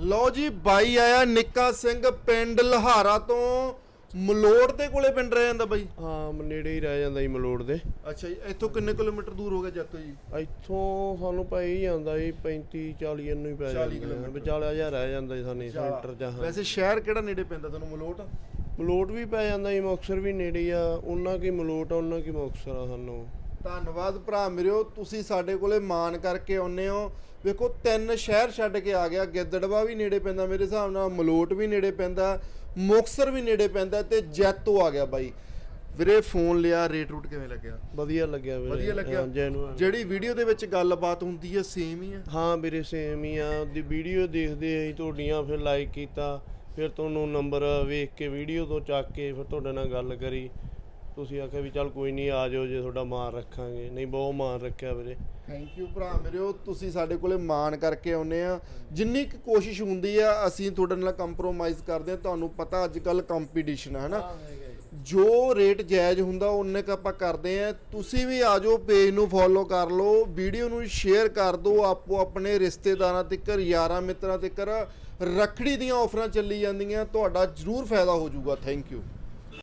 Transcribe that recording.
ਲਓ ਜੀ ਬਾਈ ਆਇਆ ਨਿੱਕਾ ਸਿੰਘ ਪਿੰਡ ਲਹਾਰਾ ਤੋਂ। ਮਲੋੜ ਦੇ ਕੋਲੇ ਪਿੰਡ ਰਹਿ ਜਾਂਦਾ ਬਾਈ? ਹਾਂ ਨੇੜੇ ਹੀ ਰਹਿ ਜਾਂਦਾ ਜੀ ਮਲੋੜ ਦੇ। ਅੱਛਾ ਜੀ ਇੱਥੋਂ ਕਿੰਨੇ ਕਿਲੋਮੀਟਰ ਦੂਰ ਹੋ ਗਿਆ ਜੱਤੋ ਜੀ? ਇੱਥੋਂ ਸਾਨੂੰ ਪੈ ਹੀ ਜਾਂਦਾ ਜੀ 35 40 ਨੂੰ ਹੀ ਪੈ 40 ਜਾਂਦਾ। ਕਿਲੋਮੀਟਰ। ਵਿਚਾਲੇ ਹਜ਼ਾਰ ਰਹਿ ਜਾਂਦਾ ਜੀ ਸਾਨੂੰ ਸੈਂਟਰ ਹਾਂ। ਵੈਸੇ ਸ਼ਹਿਰ ਕਿਹੜਾ ਨੇੜੇ ਪੈਂਦਾ ਤੁਹਾਨੂੰ ਮਲੋਟ? ਮਲੋਟ ਵੀ ਪੈ ਜਾਂਦਾ ਜੀ ਮੁਕਤਸਰ ਵੀ ਨੇੜੇ ਆ। ਉਹਨਾਂ ਕੀ ਮਲੋਟ ਆ ਉਹਨਾਂ ਕੀ ਮੁਕਤਸਰ ਆ ਸਾਨੂੰ। ਧੰਨਵਾਦ ਭਰਾ ਮੇਰਿਓ ਤੁਸੀਂ ਸਾਡੇ ਕੋਲੇ ਮਾਨ ਕਰਕੇ ਆਉਨੇ ਹੋ। ਵੇਖੋ ਤਿੰਨ ਸ਼ਹਿਰ ਛੱਡ ਕੇ ਆ ਗਿਆ ਗਿੱਦੜਵਾ ਵੀ ਨੇੜੇ ਪੈਂਦਾ ਮੇਰੇ ਹਿਸਾਬ ਨਾਲ ਮਲੋਟ ਵੀ ਨੇੜੇ ਪੈਂਦਾ ਮੁਕਸਰ ਵੀ ਨੇੜੇ ਪੈਂਦਾ ਤੇ ਜੈਤੋ ਆ ਗਿਆ ਬਾਈ। ਵੀਰੇ ਫੋਨ ਲਿਆ ਰੇਟ ਰੂਟ ਕਿਵੇਂ ਲੱਗਿਆ? ਵਧੀਆ ਲੱਗਿਆ ਵੀਰੇ। ਵਧੀਆ ਲੱਗਿਆ? genuine। ਜਿਹੜੀ ਵੀਡੀਓ ਦੇ ਵਿੱਚ ਗੱਲਬਾਤ ਹੁੰਦੀ ਹੈ ਸੇਮ ਹੀ ਆ ਹਾਂ ਵੀਰੇ ਸੇਮ ਹੀ ਆ। ਦੀ ਵੀਡੀਓ ਦੇਖਦੇ ਅਸੀਂ ਤੁਹਾਡੀਆਂ ਫਿਰ ਲਾਈਕ ਕੀਤਾ ਫਿਰ ਤੁਹਾਨੂੰ ਨੰਬਰ ਵੇਖ ਕੇ ਵੀਡੀਓ ਤੋਂ ਚੱਕ ਕੇ ਫਿਰ ਤੁਹਾਡੇ ਨਾਲ ਗੱਲ ਕਰੀ। ਤੁਸੀਂ ਆਖਿਆ ਵੀ ਚੱਲ ਕੋਈ ਨਹੀਂ ਆ ਜਾਓ ਜੇ ਤੁਹਾਡਾ ਮਾਨ ਰੱਖਾਂਗੇ। ਨਹੀਂ ਬਹੁਤ ਮਾਨ ਰੱਖਿਆ ਵੀਰੇ। ਥੈਂਕ ਯੂ ਭਰਾ ਮੇਰਿਓ ਤੁਸੀਂ ਸਾਡੇ ਕੋਲੇ ਮਾਣ ਕਰਕੇ ਆਉਨੇ ਆ। ਜਿੰਨੀ ਕੁ ਕੋਸ਼ਿਸ਼ ਹੁੰਦੀ ਆ ਅਸੀਂ ਤੁਹਾਡੇ ਨਾਲ ਕੰਪਰੋਮਾਈਜ਼ ਕਰਦੇ ਆ ਤੁਹਾਨੂੰ ਪਤਾ ਅੱਜ ਕੱਲ ਕੰਪੀਟੀਸ਼ਨ ਹੈ ਹਨਾ ਜੋ। ਰੇਟ ਜਾਇਜ਼ ਹੁੰਦਾ ਉਹਨੇ ਕ ਆਪਾਂ ਕਰਦੇ ਆ। ਤੁਸੀਂ ਵੀ ਆ ਜਾਓ ਪੇਜ ਨੂੰ ਫੋਲੋ ਕਰ ਲਓ ਵੀਡੀਓ ਨੂੰ ਸ਼ੇਅਰ ਕਰ ਦਿਓ ਆਪੋ ਆਪਣੇ ਰਿਸ਼ਤੇਦਾਰਾਂ ਤੱਕਰ ਯਾਰਾਂ ਮਿੱਤਰਾਂ ਤੱਕਰ। ਰੱਖੜੀ ਦੀਆਂ ਆਫਰਾਂ ਚੱਲੀ ਜਾਂਦੀਆਂ ਤੁਹਾਡਾ ਜ਼ਰੂਰ ਫਾਇਦਾ ਹੋ ਜਾਊਗਾ। Thank you